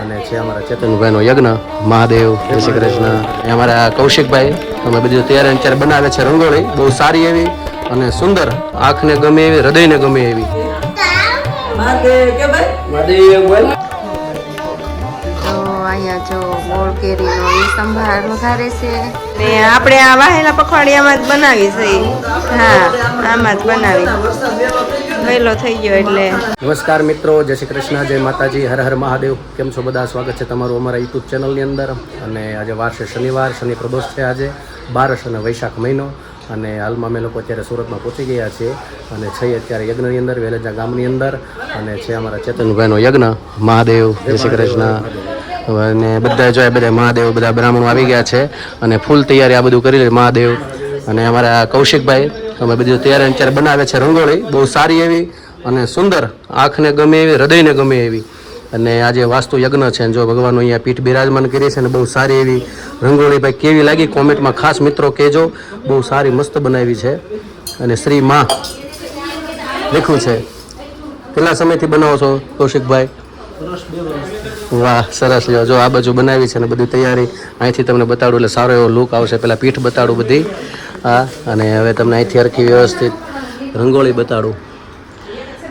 અને છે અમારા ચેતનભાઈનો યજ્ઞ, મહાદેવ, જય શ્રી કૃષ્ણ. અમારા કૌશિકભાઈ, અમે બધું ત્યારે અત્યારે ત્યારે બનાવે છે રંગોળી. બહુ સારી એવી અને સુંદર. આંખને ગમે એવી, હૃદયને ગમે એવી. અહીંયા જો ગોળ કેરીનો એ છે. આપણે આ વાહેલા પખવાડિયામાં જ બનાવી છે. હા, આમાં જ બનાવી. વહેલો થઈ ગયો એટલે. નમસ્કાર મિત્રો, જય શ્રી કૃષ્ણ, જય માતાજી, હર હર મહાદેવ. કેમ છો બધા? સ્વાગત છે તમારું અમારા યુટ્યુબ ચેનલની અંદર. અને આજે વાર છે શનિવાર, શનિ પ્રદોષ છે આજે બારસ અને વૈશાખ મહિનો. અને હાલમાં અમે લોકો અત્યારે સુરતમાં પહોંચી ગયા છીએ. અને છે અત્યારે યજ્ઞની અંદર, વેલેજા ગામની અંદર. અને છે અમારા ચેતનભાઈનો યજ્ઞ. મહાદેવ, જય શ્રી કૃષ્ણ. અને બધા જો બધા મહાદેવ, બધા બ્રાહ્મણો આવી ગયા છે. અને ફૂલ તૈયારી આ બધું કરી મહાદેવ. અને અમારા કૌશિકભાઈ અમે બધી તૈયારી અત્યારે બનાવે છે રંગોળી. બહુ સારી એવી અને સુંદર. આંખને ગમે એવી, હૃદયને ગમે એવી. અને આજે વાસ્તુ યજ્ઞ છે જો ભગવાનનું અહીંયા પીઠ બિરાજમાન કરી છે અને બહુ સારી એવી રંગોળી ભાઈ કેવી લાગી? કોમેન્ટમાં ખાસ મિત્રો કહેજો. બહુ સારી મસ્ત બનાવી છે. અને શ્રી માં લખ્યું છે. કેટલા સમયથી બનાવો છો કૌશિકભાઈ? વાહ, સરસ જો આ બાજુ બનાવી છે અને બધી તૈયારી. અહીંથી તમને બતાડું એટલે સારો એવો લુક આવશે. પહેલાં પીઠ બતાડું બધી. હા, અને હવે તમને અહીંથી હરખી વ્યવસ્થિત રંગોળી બતાડું.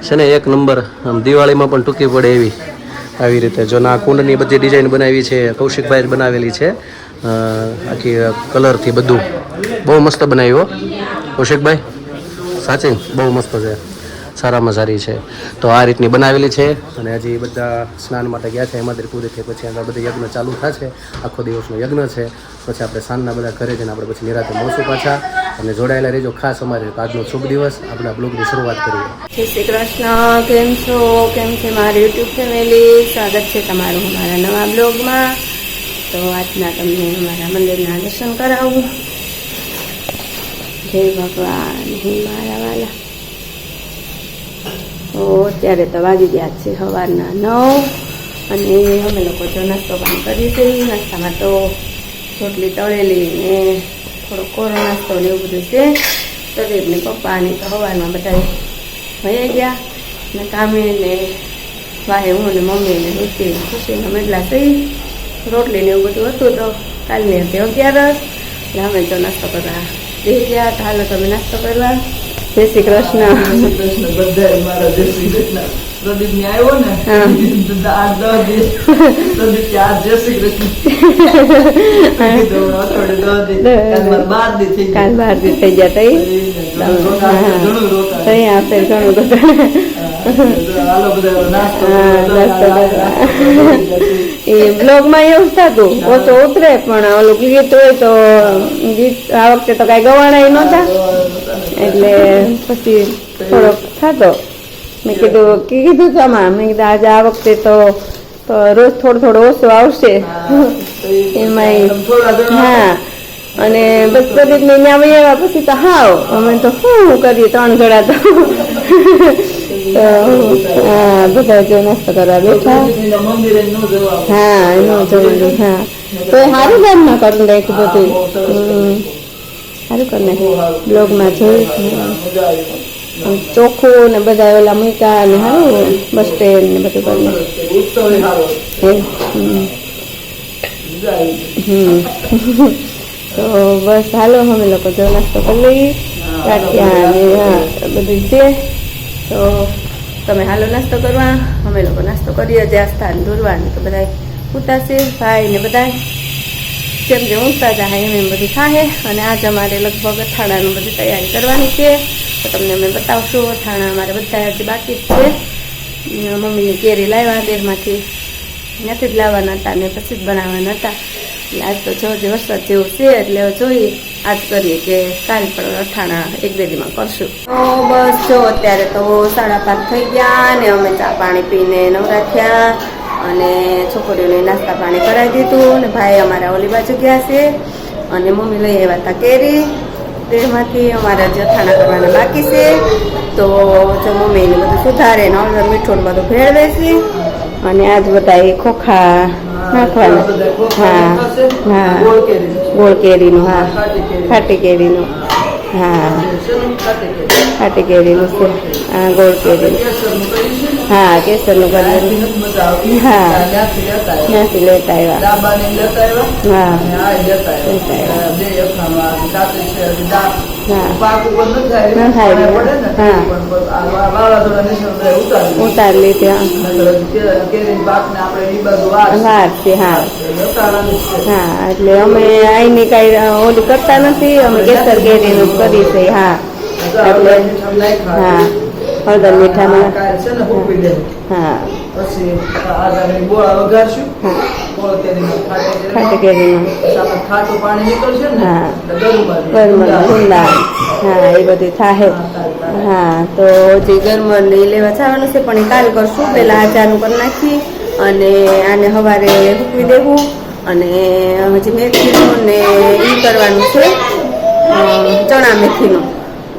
છે ને, એક નંબર, આમ દિવાળીમાં પણ ટૂંકી પડે એવી. આવી રીતે જો ના કુંડની બધી ડિઝાઇન બનાવી છે, કૌશિકભાઈ બનાવેલી છે આખી કલરથી બધું. બહુ મસ્ત બનાવ્યું કૌશિકભાઈ, સાચી? બહુ મસ્ત છે. સારામાં સારી છે. તો આ રીતની બનાવેલી છે અને હજી બધા સ્નાન માટે ગયા છે. એમાં પૂરીથી પછી આગળ બધા યજ્ઞ ચાલુ થશે આખો દિવસનો યજ્ઞ છે. પછી આપણે સાંજના બધા ઘરે જઈને આપણે પછી નિરાતે મળશું પાછા અને જોડાયેલા રહેજો ખાસ અમારે આજનો શુભ દિવસ. આપણે આ બ્લોગની શરૂઆત કરીએ. શ્રી કૃષ્ણ. કેમ છો? કેમ છે મારી યુટ્યુબ ફેમિલી? સ્વાગત છે તમારું અમારા નવા બ્લોગમાં. તો આજના તમને મારા મંદિરના દર્શન કરાવું. જય ભગવાન. હે મારા વાલા. અત્યારે તો વાગી ગયા છે સવારના નવ અને અમે લોકો જો નાસ્તો પાણી કરી છે. નાસ્તામાં તો રોટલી તળેલી ને થોડો કોરો નાસ્તો ને એવું બધું છે. પ્રદીપ ને પપ્પા ને તો સવારમાં બધા ભાઈ ગયા. ને કામે ને ભાઈ હું ને મમ્મી ને ને ખુશી અમે એટલા થઈ. રોટલી ને એવું બધું હતું તો કાલની હતી અગિયારસ. એટલે અમે તો નાસ્તો કરવા બે ગયા. તો હાલો તમે નાસ્તો કરવા. જય શ્રી કૃષ્ણ. કૃષ્ણ બધા મારા જય શ્રી કૃષ્ણ. પ્રદીપ ને આવ્યો ને? હા. આ દસ દિવસ પ્રદીપ કે આ જય શ્રી કૃષ્ણ. બાર દી થઈ ગયા. ઘણું રોકાણ, ઘણું રોકાણ. એ બ્લોગમાં એવું થતું. ઓછો ઉતરે, પણ ઓલું ગીત હોય તો ગીત આ વખતે તો કાંઈ ગવાણાય નહોતા એટલે પછી થોડોક થતો. મેં કીધું કીધું તો આમાં? મેં કીધું, આજે આ વખતે તો તો રોજ થોડો થોડો ઓછો આવશે. એમાંય, હા. અને બસ પ્રદીપ ને ત્યાં પછી તો હાવ. અમે તો શું કરીએ? ત્રણ જણા તો. તો બધા જો નાસ્તો કરવા બેઠા. હા એનું જોયું હા. તો એ સારું ગામમાં કરી નાખ્યું બધું. સારું કરી નાખ્યું બ્લોગમાં જોયું ચોખ્ખું ને બધા ઓલા મૂકા ને સારું બસ સ્ટેન્ડ ને બધું કરી. હમ. તો બસ હાલો, અમે લોકો જો નાસ્તો કરી લઈએ. હા બધું છે. તો તમે હાલો નાસ્તો કરવા. અમે લોકો નાસ્તો કરીએ જ્યાં સ્થાન દોરવાનું તો બધા ઉતારશે, ભાઈ ને બધા જેમ જેમ ઊંઘતા જાય એમ એમ બધું થાય અને આજ અમારે લગભગ અથાણાનું બધી તૈયારી કરવાની છે. તો તમને અમે બતાવશું. અથાણા અમારે બધા હજી બાકી જ છે. મમ્મીની કેરી લાવ્યા દેરમાંથી ત્યાંથી જ લાવવાના હતા ને પછી જ બનાવવાના હતા. એટલે આજ તો જો જે વરસાદ જેવું છે એટલે જોઈએ. આજ કરીએ કે કાલ પણ અથાણા એક બે દીમાં કરશું. તો બસ જો અત્યારે તો સાડા પાંચ થઈ ગયા ને અમે ચા પાણી પીને નવરા થયા અને છોકરીઓને નાસ્તા પાણી કરાવી દીધું ને ભાઈ અમારા ઓલી બાજુ ગયા છે અને મમ્મી લઈ આવ્યા હતા કેરી. તેમાંથી અમારા જે અથાણા કરવાના બાકી છે. તો જો મમ્મીને બધું સુધારે ને હવે મીઠું બધું ભેળવે છે. અને આજ બધા એ ખોખા નાખવાના. હા હા. ગોળ કેરીનું હા. ખાટી કેરીનો હા. ખાટી કેરીનું છે. હા ગોળ છે હા કેસરનું આવતી હા. ત્યાંથી લેતા આવ્યા. હા. લેતા આવ્યા. ન ન ને ઉતારી લીધી હા. હા એટલે અમે આઈની કાંઈ ઓલી કરતા નથી અમે કેસર કેરીનું જ કરી છે હા એટલે. હા. હળદર આ મીઠામાં. હા. આ ખાટી ને હા. હા એ બધી થાહે. હા, તો જે ગરમર ને લેવા જવાનું છે પણ એ કાલ કરશું. પેલા આચારનું કરી નાખી અને આને સવારે સૂકવી દેવું. અને હજી મેથીનું ને ઈ કરવાનું છે ચણા મેથીનું.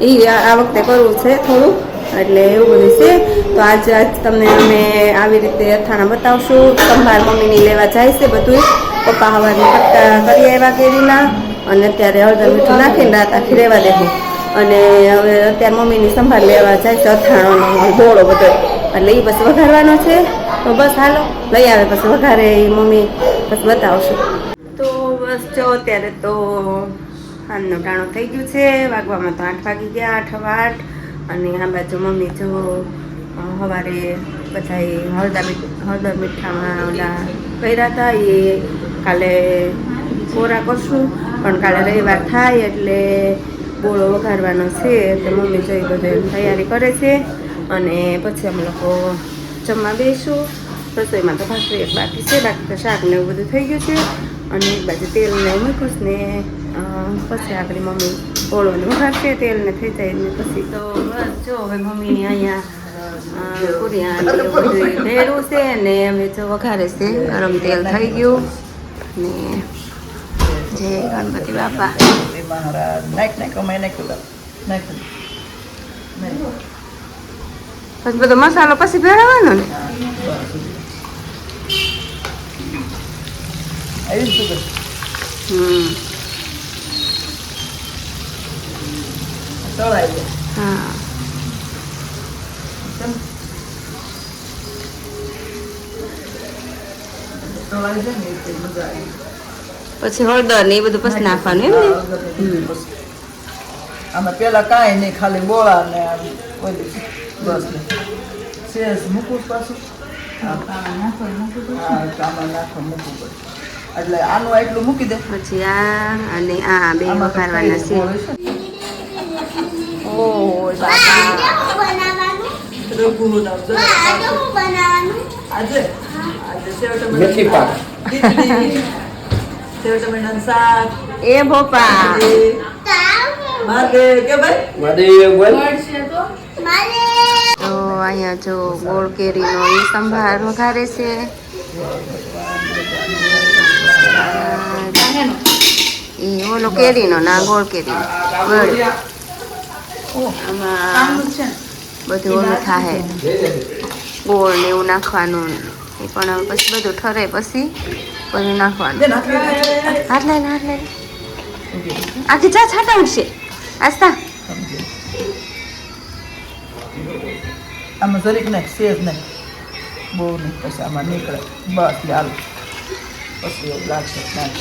ઈ આ આ વખતે કરવું છે થોડું. એટલે એવું બધું છે. તો આજ આજ તમને અમે આવી રીતે અથાણા બતાવશું. સંભાર મમ્મીની લેવા જાય છે બધું પપ્પા હવારની કટકા કરી આવ્યા કેરીના. અને અત્યારે હળદર મીઠું નાખીને રાત આખી રહેવા દેવું. અને હવે અત્યારે મમ્મીની સંભાળ લેવા જાય છે અથાણાનો ગોળો બધો. એટલે એ પછી વઘારવાનો છે. તો બસ હાલો, લઈ આવે પછી વઘારે એ મમ્મી. પછી બતાવશું. તો બસ જો અત્યારે તો સાંજનું ટાણો થઈ ગયું છે. વાગવામાં તો આઠ વાગી ગયા, આઠ આઠ અને આ બાજુ મમ્મી જો સવારે પછી હળદર હળદર મીઠામાં ઓલા કર્યા હતા એ કાલે કોરા કરશું, પણ કાલે રવિવાર થાય એટલે ગોળો વઘારવાનો છે, એટલે મમ્મી જોઈ બધે તૈયારી કરે છે, અને પછી અમે લોકો જમવા બેસું. રસોઈમાં તો ભાખરી એક બાકી છે, બાકી તો શાક ને એવું બધું થઈ ગયું છે, અને એક બાજુ તેલ ને એવું ને પછી આપણી મમ્મી ને વઘારશે તેલ ને થઈ જાય ને પછી. તો બસ જો હવે મમ્મી અહીંયા અ, કુરિયા એવું બધું ભેળું છે ને અમે જો વઘારે છે. ગરમ તેલ થઈ ગયું ને જય ગણપતિ બાપા. પછી બધો મસાલો પછી ભેળવવાનો ને? હમ. તળાઈ દે હા કેમ? તળાઈ જાય ને એટલે મજા આવી પછી હળદર ને એ બધું પછી નાખવાનું એમ ને હમ. આમાં પેલા કાંઈ નહીં ખાલી ગોળા ને આ ઓલી બસ શેષ મૂકવું જ પાછું હા આમાં નાખો મૂકવું પડે એટલે આનું એટલું મૂકી દે પછી આ અને આ બે આમાં તો વઘારવાના છે ટમેટાનું શાક એ ભોપા. તો અહીંયા જો ગોળ કેરીનો એ સંભાર વઘારે છે. એ ઓલો કેરીનો ના ગોળ કેરીનો. ગળ. આમાં બધું ઓલું થાય ગોળ ને એવું નાખવાનું. એ પણ હવે પછી બધું ઠરે પછી બધું નાખવાનું. હાથ લઈને હાથ લઈને આખી ચા છાટા ઉઠશે આસ્તા આમાં જરીક નાખ સેજ નાખ. બહુ નહીં પછી આમાં નીકળે. બસ લાલ પછી એવું લાગશે નાખ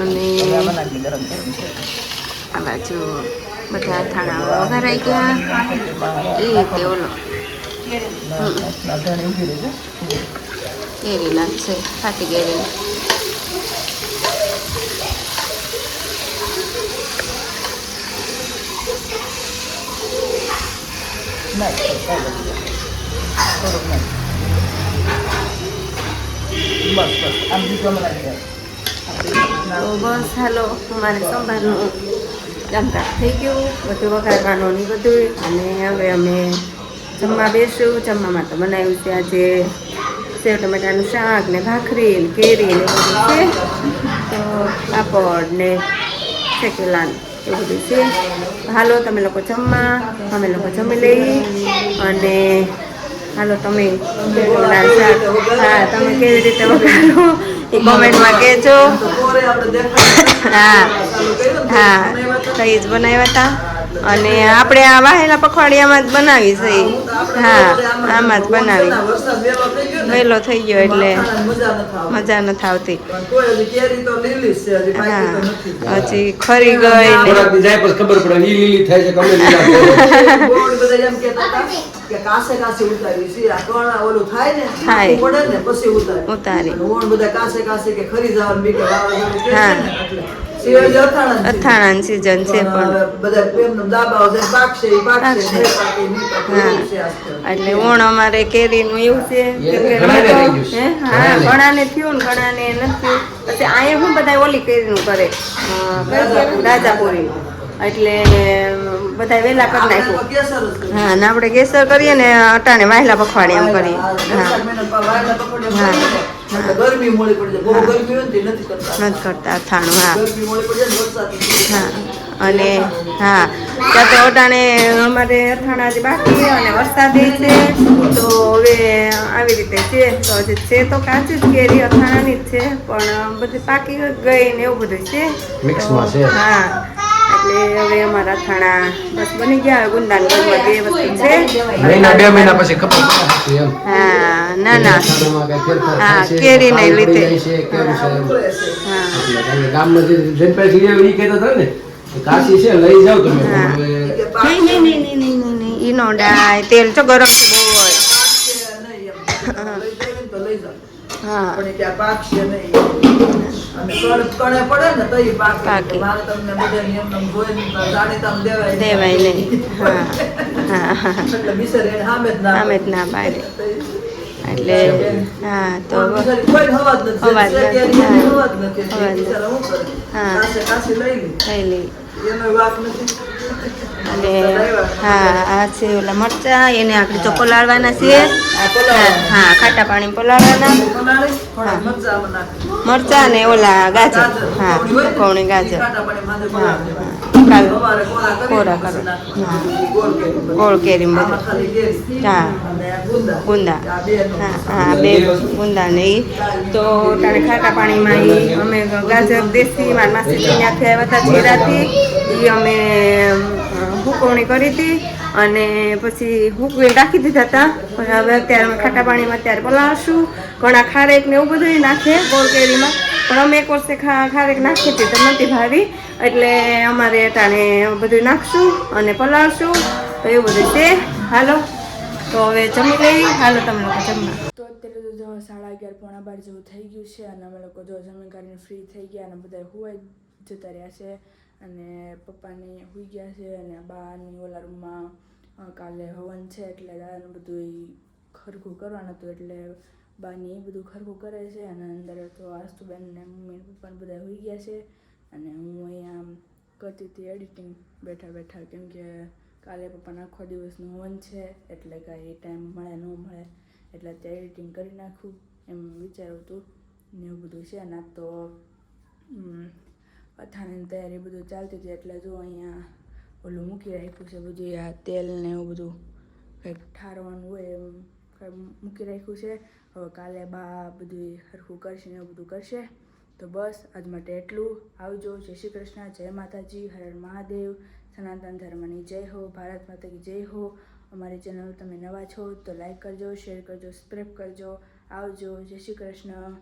અને આ બાજુ બધા થાણા વઘારાઈ ગયા એ રીતે ઓલો ધણી ઊભી રહેજો કેરી નાખશે ખાટી કેરી નાખ ચાલો. થોડુંક નાખ બસ બસ આમ બીજું આમાં નાખી દે. તો બસ હાલો અમારે સંભારનું જમતા થઈ ગયું, બધું વઘારવાનું નહીં બધું. અને હવે અમે જમવા બેસું, જમવામાં તો બનાવ્યું છે આજે સેવ ટમેટાનું શાક ને ભાખરી ને કેરી ને એવું બધું છે. તો પાપડ ને શેકેલાન એવું બધું છે. હાલો, તમે લોકો જમવા, અમે લોકો જમી લઈ અને હાલો, તમે હા, તમે કેવી રીતે એ કોમેન્ટમાં કહેજો. હા હા, તો જ બનાવ્યા હતા અને આપણે આ વાહેલા પખવાડિયામાં જ બનાવી છે. હા, આમાં જ બનાવી. વહેલો થઈ ગયો એટલે મજા નથી આવતી. મજા નથી આવતી. પણ તોય હજી કેરી તો લીલી જ છે હજી પાકી તો નથી. હા હજી ખરી ગઈ પછી ખબર પડે ઈ લીલી થાય છે કે અમે લીલા થાય. ગોળ બધા એમ કહેતા હતા કે કાસે કાસે ઉતારી છે આ કણ ઓલું થાય ને થાય. પડે ને પછી ઉતારી ઉતારી. ઓણ બધા કાસે કાસે કે ખરી જવાનું બી કે વાવાઝોડું કે અથાણાની સીઝન છે. પણ. એટલે ઓણ અમારે કેરીનું એવું છે. હે? ઘણાને થયું ને ઘણાને નથી. પછી અહીંયા હું બધા ઓલી કેરીનું કરે. રાજાપુરીનું એટલે બધા વેલા કરી નાખ્યું. હા ને આપણે કેસર કરીએ ને અટાણે વાહેલા પખવાડી એમ કરીએ. હા. હા. ગરમી મોડી પડી જાય. બહુ ગરમી હોય ને નથી કરતા. નથી કરતા અથાણું હા. ગરમી મોડી પડી જાય વરસાદ હા અને હા. ત્યાં તો અટાણે અમારે અથાણા બાકી અને વરસાદ એ છે. તો હવે આવી રીતે છે. તો હજી છે તો કાચી જ કેરી અથાણાની જ છે. પણ બધી પાકી ગઈ ને એવું બધું છે. તો હા. એટલે હવે અમારા અથાણા બસ બની ગયા. હવે ગુંદા ને ગોળમાં બે વસ્તુ છે. મહિના બે મહિના પછી ખબર હા. ના ના હા, કેરીને લીધે. હા એટલે કારણ કે ગામમાં જે જનપેટ લઈ આવી કહેતા હતા ને કાશી છે લઈ જાઓ તમે. નહીં નહીં નહીં નહીં નહીં નહીં નહીં ઈ ડાય તેલ તો ગરમ છે બહુ જ લઈ જાય ને તો લઈ જાઓ. હા પણ એ ત્યાં પાકશે નહીં. અને કણ- કણે પડે ને તો ઈ પાકે. પાકે. મારે તમને બધાને એમને એમ જોઈને તો જાણીતામાં દેવાય નહીં. દેવાય નહીં હા હા હા એટલે હા તો પણ બિચારી કોઈને હવા જ નથી. હવા જ જે નથી. કેરી એની હવા જ નથી. હવા જ બિચારા શું કરે? હા. લઈ લઈ. અને હા આ છે ઓલા મરચા એને આપણે તો પલાળવાના છે હા ખાટા પાણી પલાળવાના પલાળી, મરચાં નાખી. મરચા ને ઓલા ગાજર હા ઈ ગાજર હા કોરા કરી. ગોળ કેરી બધી. હા. ગુંદા. હા હા બે ગુંદા ને તો તારે ખાટા પાણીમાં એ અમે ગાજર દેશી મારા માસી ત્યાંથી આવ્યા હતા જીરાથી એ અમે હુકવણી કરી હતી અને પછી હુકવી રાખી દીધા હતા પણ હવે અત્યારે અમે ખાટા પાણીમાં અત્યારે પલાળશું. ઘણા ખારેક ને એવું બધું નાખે ગોળ કેરીમાં. પણ અમે એક વર્ષે ખારેક નાખી હતી, તો નથી ભાવી એટલે અમારે ટાણે બધું નાખશું અને પલાળશું, તો એવું બધું છે. હાલો, તો હવે જમી લઈ. હાલો, તમે લોકો જમવા. સાડા અગિયાર પોણા બાર જેવું થઈ ગયું છે અને અમે લોકો જો જમીન કરીને ફ્રી થઈ ગયા અને બધા હોય જતા રહ્યા છે અને પપ્પાને હોઈ ગયા છે અને બાની ઓલા રૂમમાં કાલે હવન છે એટલે દાદાનું બધું ખરખું કરવાનું હતું એટલે બાની એ બધું ખરખું કરે છે અને અંદર તો આસ્તુબેન ને મમ્મી પપ્પા બધા હોઈ ગયા છે. અને હું અહીંયા કરતી હતી એડિટિંગ બેઠા બેઠા કેમ કે કાલે પપ્પાના આખો દિવસનું હવન છે એટલે કાંઈ ટાઈમ મળે ન મળે એટલે ત્યાં એડિટિંગ કરી નાખું એમ વિચાર્યું હતું ને એવું બધું છે. ને તો અથાણાની તૈયારી બધું ચાલતી હતી એટલે જો અહીંયા ઓલું મૂકી રાખ્યું છે બધું આ તેલ ને એવું બધું કંઈક ઠારવાનું હોય એમ. મૂકી રાખ્યું છે. હવે કાલે બા બધું સરખું કરશે ને એવું બધું કરશે. તો બસ, આજ માટે એટલું. આવજો. જય શ્રી કૃષ્ણ. જય માતાજી. હર મહાદેવ. સનાતન ધર્મની જય હો. ભારત માતા કી જય હો. અમારી ચેનલ તમે નવા છો તો લાઈક કરજો, શેર કરજો, સબસ્ક્રાઈબ કરજો. આવજો. જય શ્રી કૃષ્ણ.